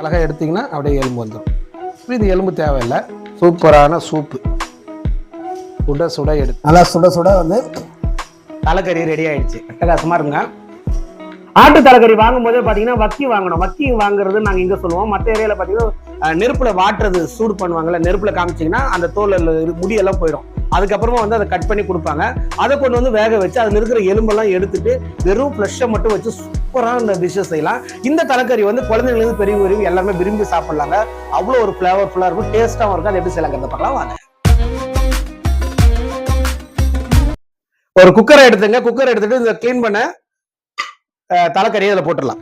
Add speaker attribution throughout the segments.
Speaker 1: அழகாக எடுத்தீங்கன்னா அப்படியே எலும்பு வந்துடும் இது எலும்பு தேவையில்லை. சூப்பரான சூப்பு. சுட சுட எடுத்து
Speaker 2: நல்லா சுட சுட வந்து
Speaker 1: தலைக்கறி ரெடி ஆயிடுச்சு. அட்டகாசமாக இருங்க
Speaker 3: ஆட்டு தலைக்கறி வாங்கும் போதே பாத்தீங்கன்னா வக்கி வாங்கணும். வக்கி வாங்குறது நாங்க இங்க சொல்லுவோம். மத்த ஏரியால பாத்தீங்கன்னா
Speaker 1: அஹ், நெருப்புல வாட்டுறது சூடு பண்ணுவாங்கல்ல நெருப்புல காமிச்சிங்கன்னா அந்த தோல் முடியெல்லாம் போயிடும். அதுக்கப்புறமா வந்து அதை கட் பண்ணி கொடுப்பாங்க. அதை கொண்டு வந்து வேக வச்சு அதில் இருக்கிற எலும்பெல்லாம் எடுத்துட்டு வெறும் ஃப்ளஷை மட்டும் வச்சு சூப்பரான இந்த டிஷ்ஷஸ் செய்யலாம். இந்த தலைக்கறி வந்து குழந்தைங்களுக்கு பெரிய பெரிய எல்லாமே விரும்பி சாப்பிடலாங்க. அவ்வளோ ஒரு ஃப்ளேவர்ஃபுல்லாக இருக்கும். டேஸ்ட்டாகவும் இருக்கும். அது எப்படி செய்யலாங்கிறத பார்க்கலாம். வாங்க. ஒரு குக்கரை எடுத்துங்க. குக்கர் எடுத்துட்டு இந்த க்ளீன் பண்ண தலைக்கறியை அதில் போட்டுடலாம்.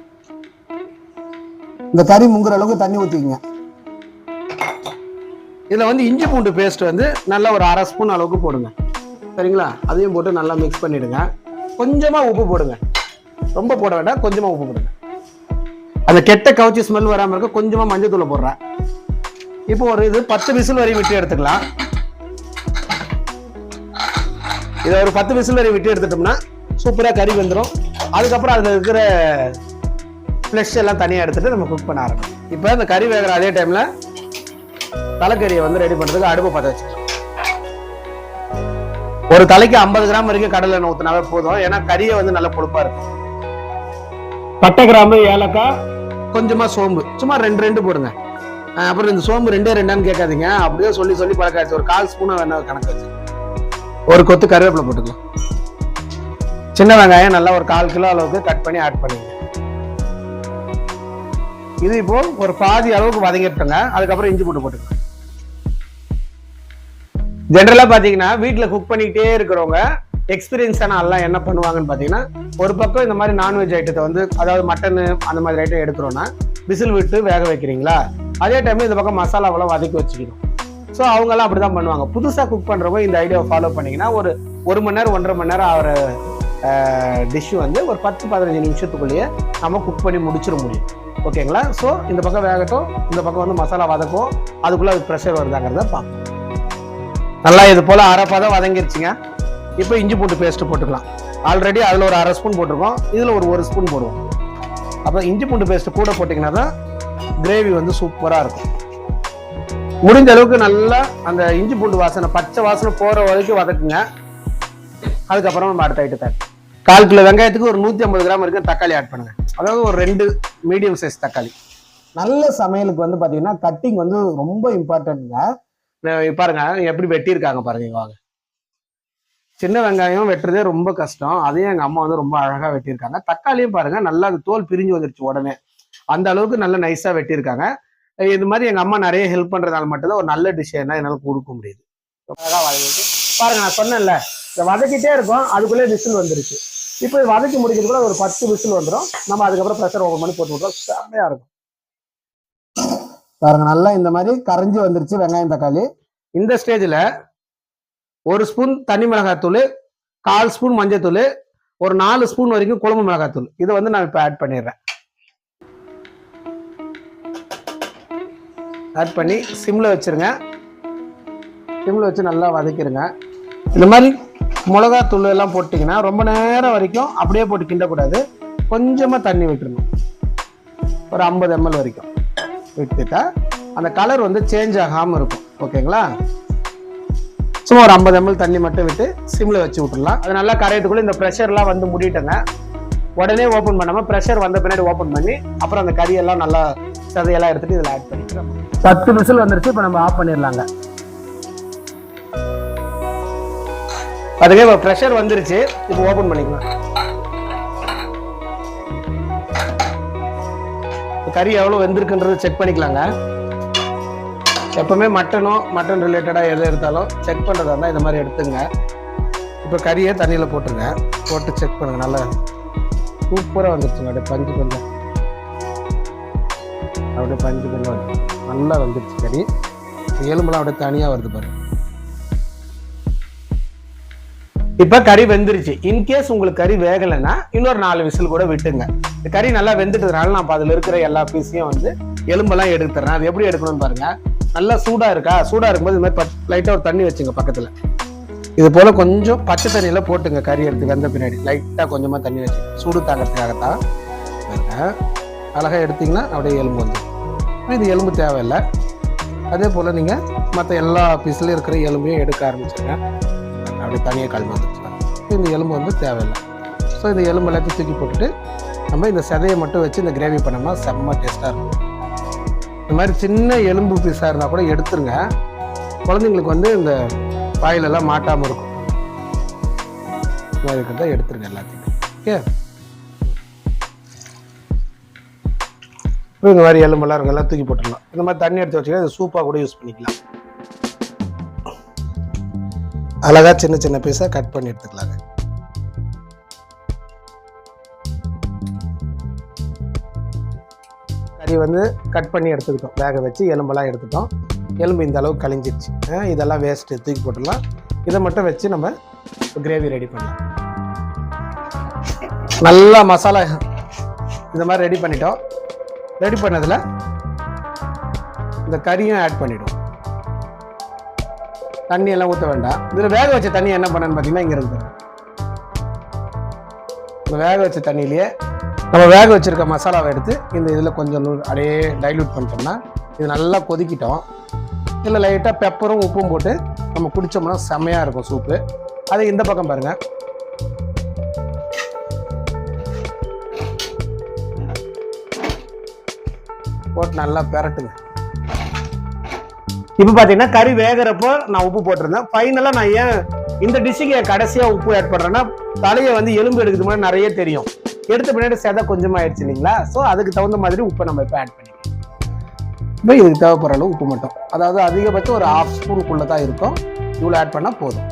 Speaker 2: இந்த கறி முங்குற அளவுக்கு தண்ணி ஊற்றிக்கங்க
Speaker 1: இதுல வந்து இஞ்சி பூண்டு பேஸ்ட் வந்து நல்லா ஒரு அரை ஸ்பூன் அளவுக்கு போடுங்க. சரிங்களா? அதையும் போட்டு நல்லா மிக்ஸ் பண்ணிடுங்க. கொஞ்சமா உப்பு போடுங்க. ரொம்ப போட வேண்டாம் கொஞ்சமாக உப்பு போடுங்க அந்த கெட்ட கவுச்சி ஸ்மெல் வராமல் இருக்க கொஞ்சமாக மஞ்சள் தூளை போடுறேன். இப்போ ஒரு இது பத்து விசில் வரையும் விட்டு எடுத்துக்கலாம். இதை ஒரு பத்து விசில் வரையும் விட்டு எடுத்துட்டோம்னா சூப்பராக கறி வெந்துடும் அதுக்கப்புறம் அதில் இருக்கிற ஃப்ளஷ் எல்லாம் தனியாக எடுத்துகிட்டு நம்ம குக் பண்ண ஆரம்பிக்கும் இப்போ இந்த கறி வேகிற அதே டைமில் தலைக்கறியை வந்து ரெடி பண்ணுறதுக்கு அடுப்பை பற்ற வச்சுக்கலாம். ஒரு தலைக்கு ஐம்பது கிராம் வரைக்கும் கடலை எண்ணெய் ஊற்றினாவே போதும். ஏன்னா கறியை வந்து நல்லா கொழுப்பா இருக்கும்.
Speaker 3: பட்டை கிராம்பு ஏலக்காய்.
Speaker 1: கொஞ்சமா சோம்பு. சும்மா ரெண்டு ரெண்டு போடுங்க. அப்புறம் இந்த சோம்பு ரெண்டே ரெண்டான்னு கேட்காதீங்க. அப்படியே சொல்லி சொல்லி பழக்காச்சு ஒரு கால் ஸ்பூனா வேணா கணக்கு வச்சு. ஒரு கொத்து கருவேப்பிலை போட்டுக்கலாம். சின்ன வெங்காயம் நல்லா ஒரு கால் கிலோ அளவுக்கு கட் பண்ணி ஆட் பண்ணிடுங்க. இது இப்போ ஒரு பாதி அளவுக்கு வதங்கிட்டுங்க. அதுக்கப்புறம் இஞ்சி போட்டு போட்டுக்கலாம். ஜென்ரலாக பார்த்தீங்கன்னா வீட்டில் குக் பண்ணிக்கிட்டே இருக்கிறவங்க எக்ஸ்பீரியன்ஸான எல்லாம் என்ன பண்ணுவாங்கன்னு பார்த்தீங்கன்னா ஒரு பக்கம் இந்த மாதிரி நான்வெஜ் ஐட்டத்தை வந்து அதாவது மட்டன் அந்த மாதிரி ஐட்டம் எடுக்கிறோன்னா விசில் விட்டு வேக வைக்கிறீங்களா? அதே டைம் இந்த பக்கம் மசாலாவெல்லாம் வதக்கி வச்சுக்கணும். ஸோ அவங்கெல்லாம் அப்படி தான் பண்ணுவாங்க. புதுசாக குக் பண்ணுறவங்க இந்த ஐடியாவை ஃபாலோ பண்ணிங்கன்னா ஒரு ஒரு மணி நேரம் ஒன்றரை மணி நேரம் ஆகிற டிஷ்ஷு வந்து ஒரு பத்து பதினஞ்சு நிமிஷத்துக்குள்ளேயே நம்ம குக் பண்ணி முடிச்சிட முடியும். ஓகேங்களா ஸோ இந்த பக்கம் வேகட்டும் இந்த பக்கம் வந்து மசாலா வதக்கும் அதுக்குள்ளே அது ப்ரெஷர் வருதாங்கிறத பார்ப்போம். நல்லா இது போல் அரைப்பாக தான் வதங்கிருச்சுங்க. இப்போ இஞ்சி பூண்டு பேஸ்ட்டு போட்டுக்கலாம். ஆல்ரெடி அதில் ஒரு அரை ஸ்பூன் போட்டிருக்கோம். இதில் ஒரு ஒரு ஸ்பூன் போடுவோம். அப்போ இஞ்சி பூண்டு பேஸ்ட்டு கூட போட்டிங்கன்னா தான் கிரேவி வந்து சூப்பராக இருக்கும். முடிஞ்ச அளவுக்கு நல்லா அந்த இஞ்சி பூண்டு வாசனை பச்சை வாசனை போகிற வரைக்கும் வதக்குங்க. அதுக்கப்புறம் நம்ம அடுத்த ஐட்டத்தை add. கால் கிலோ வெங்காயத்துக்கு ஒரு நூற்றி ஐம்பது கிராம் இருக்கு தக்காளி ஆட் பண்ணுங்க. அதாவது ஒரு ரெண்டு மீடியம் சைஸ் தக்காளி.
Speaker 2: நல்ல சமையலுக்கு வந்து பார்த்தீங்கன்னா கட்டிங் வந்து ரொம்ப இம்பார்ட்டன்ட்ங்க
Speaker 1: அஹ் பாருங்க எப்படி வெட்டியிருக்காங்க பாருங்க வாங்க. சின்ன வெங்காயம் வெட்டுறதே ரொம்ப கஷ்டம். அதையும் எங்கள் அம்மா வந்து ரொம்ப அழகாக வெட்டியிருக்காங்க. தக்காளியும் பாருங்கள் நல்லா அது தோல் பிரிஞ்சு வந்துருச்சு உடனே. அந்த அளவுக்கு நல்லா நைஸாக வெட்டியிருக்காங்க. இது மாதிரி எங்கள் அம்மா நிறைய ஹெல்ப் பண்ணுறதுனால மட்டும்தான் ஒரு நல்ல டிஷ் என்ன கொடுக்க முடியுது. அழகாக வதக்கிட்டு பாருங்கள் நான் சொன்னேன்ல இதை வதக்கிட்டே இருக்கும் அதுக்குள்ளே விசில் வந்துருச்சு. இப்போ இது வதக்கி முடிக்கிறது கூட ஒரு பத்து விசில் வந்துடும் நம்ம அதுக்கப்புறம் ப்ரெஷர் ஓப்பன் பண்ணி போட்டு விட்றோம் செம்மையாக இருக்கும்.
Speaker 2: பாருங்கள் நல்லா இந்த மாதிரி கரைஞ்சி வந்துருச்சு வெங்காயம் தக்காளி.
Speaker 1: இந்த ஸ்டேஜில் ஒரு ஸ்பூன் தண்ணி மிளகாத்தூள் கால் ஸ்பூன் மஞ்சத்தூள் ஒரு நாலு ஸ்பூன் வரைக்கும் குழம்பு மிளகாத்தூள் இதை வந்து நான் இப்போ ஆட் பண்ணிடுறேன். ஆட் பண்ணி சிம்மில் வச்சிருங்க. சிம்மில் வச்சு நல்லா வதக்கிடுங்க இந்த மாதிரி மிளகாத்தூள் எல்லாம் போட்டிங்கன்னா ரொம்ப நேரம் வரைக்கும் அப்படியே போட்டு கிண்டக்கூடாது. கொஞ்சமாக தண்ணி விட்டுருணும் ஒரு ஐம்பது எம்எல் வரைக்கும். விட்டுட்டா அந்த கலர் வந்து சேஞ்ச் ஆகாமல் இருக்கும். ஓகேங்களா சும்மா ஒரு ஐம்பது எம்எல் தண்ணி மட்டும் விட்டு சிம்ல வச்சு விட்டுடலாம் அது நல்லா கரையத்துக்குள்ள இந்த ப்ரெஷர்லாம் வந்து முடிட்டங்க உடனே ஓப்பன் பண்ணாம ப்ரெஷர் வந்த பின்னாடி ஓப்பன் பண்ணி அப்புறம் அந்த கறியெல்லாம் நல்லா சதையெல்லாம் எடுத்துட்டு இதில் ஆட் பண்ணிக்கிறோம்
Speaker 2: பத்து விசில் வந்துருச்சு இப்போ நம்ம ஆஃப் பண்ணிடலாங்க.
Speaker 1: அதுக்கே இப்போ ப்ரெஷர் வந்துருச்சு இப்போ ஓப்பன் பண்ணிக்கலாம். கறி எவ்வளோ வெந்திருக்குன்றது செக் பண்ணிக்கலாங்க. எப்பவுமே மட்டனோ மட்டன் ரிலேட்டடாக எது எடுத்தாலும் செக் பண்ணுறதா இருந்தால் இந்த மாதிரி எடுத்துங்க. இப்போ கறியே தண்ணியில் போட்டுருங்க. போட்டு செக் பண்ணுங்க. நல்லா சூப்பராக வந்துருச்சுங்க. அப்படியே பஞ்சு கொஞ்சம் அப்படியே பஞ்சு கொஞ்சம் நல்லா வந்துருச்சு கறி. எலும்புலாம் அப்படியே தனியாக வருது பாருங்க. இப்போ கறி வெந்துருச்சு. இன்கேஸ் உங்களுக்கு கறி வேகலைன்னா இன்னொரு நாலு விசில் கூட விட்டுங்க. இந்த கறி நல்லா வெந்துட்டதுனால நான் இப்போ அதில் இருக்கிற எல்லா பீஸையும் வந்து எலும்பெல்லாம் எடுத்துறேன் அது எப்படி எடுக்கணும்னு பாருங்கள் நல்லா சூடாக இருக்கா? சூடாக இருக்கும்போது இந்த மாதிரி லைட்டாக ஒரு தண்ணி வச்சுங்க பக்கத்தில். இது போல் கொஞ்சம் பச்சை தண்ணியில் போட்டுங்க கறி எடுத்து வந்த பின்னாடி. லைட்டாக கொஞ்சமாக தண்ணி வச்சு. சூடு தாங்கிறதுக்காகத்தான் தான் அழகாக எடுத்திங்கன்னா அப்படியே எலும்பு வந்து இது எலும்பு தேவையில்லை. அதே போல் நீங்கள் மற்ற எல்லா பீஸ்லையும் இருக்கிற எலும்பையும் எடுக்க ஆரம்பிச்சுங்க அப்படியே தனியாக கல் வந்துச்சுன்னா இந்த எலும்பு வந்து தேவையில்லை. ஸோ இந்த எலும்பு எல்லாத்தையும் தூக்கி போட்டுட்டு நம்ம இந்த சதையை மட்டும் வச்சு இந்த கிரேவி பண்ணோம்னா செம்ம டேஸ்ட்டாக இருக்கும். இந்த மாதிரி சின்ன எலும்பு பீஸாக இருந்தால் கூட எடுத்துருங்க. குழந்தைங்களுக்கு வந்து இந்த வாயிலெல்லாம் மாட்டாமல் இருக்கும். இந்த மாதிரி இருக்கிறத எடுத்துருங்க எல்லாத்தையும். ஓகே? இப்போ இந்த மாதிரி எலும்பெல்லாம் இருக்கு எல்லாம் தூக்கி போட்டுடலாம். இந்த மாதிரி தண்ணி எடுத்து வச்சுக்கிட்டு அது சூப்பாக கூட யூஸ் பண்ணிக்கலாம். அழகா சின்ன சின்ன பீஸாக கட் பண்ணி எடுத்துக்கலாங்க. இது வந்து கட் பண்ணி எடுத்துக்கிட்டோம். வேக வச்சு எலும்பெல்லாம் எடுத்துட்டோம். எலும்பு இந்த அளவுக்கு கழிஞ்சிருச்சு. இதெல்லாம் வேஸ்ட்டு தூக்கி போட்டுடலாம். இதை மட்டும் வச்சு நம்ம கிரேவி ரெடி பண்ணலாம். நல்லா மசாலா இந்த மாதிரி ரெடி பண்ணிட்டோம். ரெடி பண்ணதில் இந்த கறியும் ஆட் பண்ணிவிடும் தண்ணி எல்லாம் ஊற்ற வேண்டாம். இதில் வேக வச்ச தண்ணி என்ன பண்ணேன்னு பார்த்தீங்கன்னா இங்கே இருக்கு இந்த வேக வச்ச தண்ணியிலேயே நம்ம வேக வச்சிருக்க மசாலாவை எடுத்து இந்த இதில் கொஞ்சம் அப்படியே டைல்யூட் பண்ணிட்டோம்னா இது நல்லா கொதிக்கிட்டோம். இதில் லைட்டாக பெப்பரும் உப்பும் போட்டு நம்ம குடித்தோம்னா செம்மையாக இருக்கும் சூப்பு அதை இந்த பக்கம் பாருங்கள் போட்டு நல்லா பெரட்டுங்க.
Speaker 3: இப்போ பார்த்தீங்கன்னா கறி வேகிறப்போ நான் உப்பு போட்டிருந்தேன். ஃபைனலாக நான் ஏன் இந்த டிஷ்ஷுக்கு கடைசியாக உப்பு ஆட் பண்ணுறேன்னா தலையை வந்து எலும்பு எடுக்கிறது முன்னாடி நிறைய தெரியும். எடுத்த பின்னாடி செதை கொஞ்சமாக ஆயிடுச்சு இல்லைங்களா? ஸோ அதுக்கு தகுந்த மாதிரி உப்பை நம்ம இப்போ ஆட் பண்ணிக்கலாம்.
Speaker 1: இப்போ இதுக்கு தேவைப்படுற அளவு உப்பு மட்டும். அதாவது அதிகபட்சம் ஒரு ஹாஃப் ஸ்பூனுக்குள்ளே தான் இருக்கும். இவ்வளோ ஆட் பண்ணால் போதும்.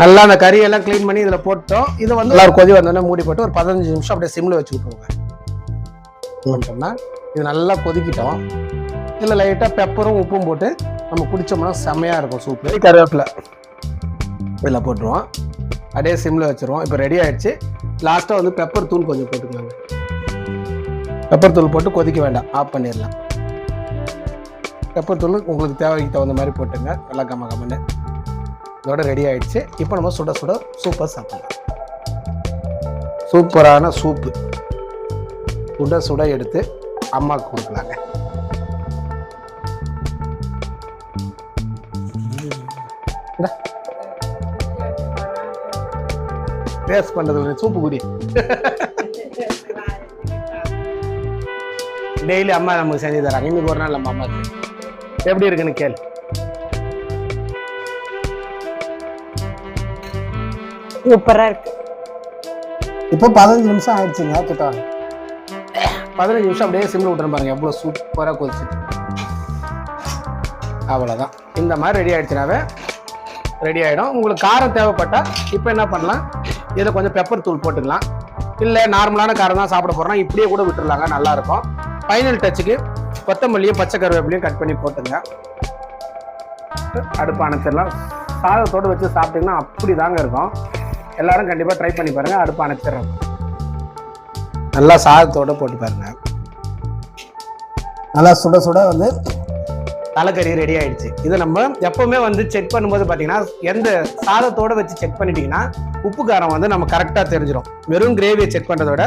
Speaker 1: நல்லா அந்த கறியெல்லாம் க்ளீன் பண்ணி இதில் போட்டோம். இதை வந்து எல்லாரும் கொதி வந்தோடனே மூடி போட்டு ஒரு பதினஞ்சு நிமிஷம் அப்படியே சிம்மில் வச்சு விட்டுருங்க. இது நல்லா கொதிக்கிட்டோம். இதில் லைட்டாக பெப்பரும் உப்பும் போட்டு நம்ம குடித்தோம்னா செம்மையாக இருக்கும் சூப்பு கருவேப்பிலை இதில் போட்டுருவோம். அப்படியே சிம்மில் வச்சுருவோம். இப்போ ரெடி ஆயிடுச்சு. லாஸ்ட்டாக வந்து பெப்பர் தூள் கொஞ்சம் போட்டுக்கலாங்க. பெப்பர் தூள் போட்டு கொதிக்க வேண்டாம். ஆஃப் பண்ணிடலாம். பெப்பர் தூள் உங்களுக்கு தேவைக்கு தகுந்த மாதிரி போட்டுங்க. நல்லா கம்ம கம்மன்னு இதோட ரெடி ஆகிடுச்சு இப்போ நம்ம சுட சுட சூப்பர் சாப்பிடலாம். சூப்பரான சூப்பு சுட சுட எடுத்து அம்மாவுக்கு கொடுக்கலாங்க. டேஸ்ட் பண்ணுறது சூப்பு குடி. டெய்லி அம்மா நமக்கு செஞ்சு தராங்க. இன்னைக்கு ஒரு நாள் நம்ம அம்மாக்கு எப்படி இருக்குன்னு கேளு.
Speaker 4: சூப்பரா இருக்கு.
Speaker 2: இப்போ பதினஞ்சு நிமிஷம் ஆயிடுச்சுங்க கிட்ட.
Speaker 1: பதினஞ்சு நிமிஷம் அப்படியே சிம்மில் விட்டுறேன் பாருங்க. எவ்வளோ சூப்பராக கொதிச்சு. அவ்வளோதான் இந்த மாதிரி ரெடி ஆயிடுச்சுனாவே ரெடி ஆகிடும் உங்களுக்கு காரம் தேவைப்பட்டா இப்போ என்ன பண்ணலாம்? இதில் கொஞ்சம் பெப்பர் தூள் போட்டுக்கலாம். இல்லை நார்மலான காரம் தான் சாப்பிட போகிறோம்னா இப்படியே கூட விட்டுருலாங்க நல்லாயிருக்கும். ஃபைனல் டச்சுக்கு கொத்தமல்லியும் பச்சை கருவேப்பிலையும் கட் பண்ணி போட்டுங்க. அடுப்பு அணைச்சிடலாம். சாதத்தோடு வச்சு சாப்பிட்டிங்கன்னா அப்படி தாங்க இருக்கும். எல்லாரும் கண்டிப்பாக ட்ரை பண்ணி பாருங்கள் அடுப்பு அணைச்சிடுறோம். நல்லா சாதத்தோட போட்டு பாருங்கள்
Speaker 2: நல்லா சுட சுட வந்து
Speaker 1: தலைக்கறி ரெடி ஆயிடுச்சு. இதை நம்ம எப்பவுமே வந்து செக் பண்ணும்போது பார்த்தீங்கன்னா எந்த சாதத்தோட வச்சு செக் பண்ணிட்டீங்கன்னா உப்பு காரம் வந்து நம்ம கரெக்டாக தெரிஞ்சிடும் வெறும் கிரேவியை செக் பண்ணுறத விட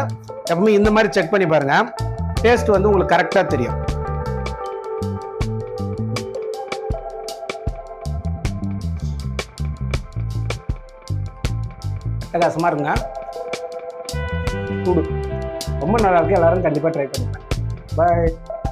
Speaker 1: எப்பவுமே இந்த மாதிரி செக் பண்ணி பாருங்கள் டேஸ்ட் வந்து உங்களுக்கு கரெக்டாக தெரியும். பிரகாசமாக இருங்க. சூடு. ரொம்ப நல்லா இருக்கு. எல்லாரும் கண்டிப்பாக ட்ரை பண்ணுங்க. பாய்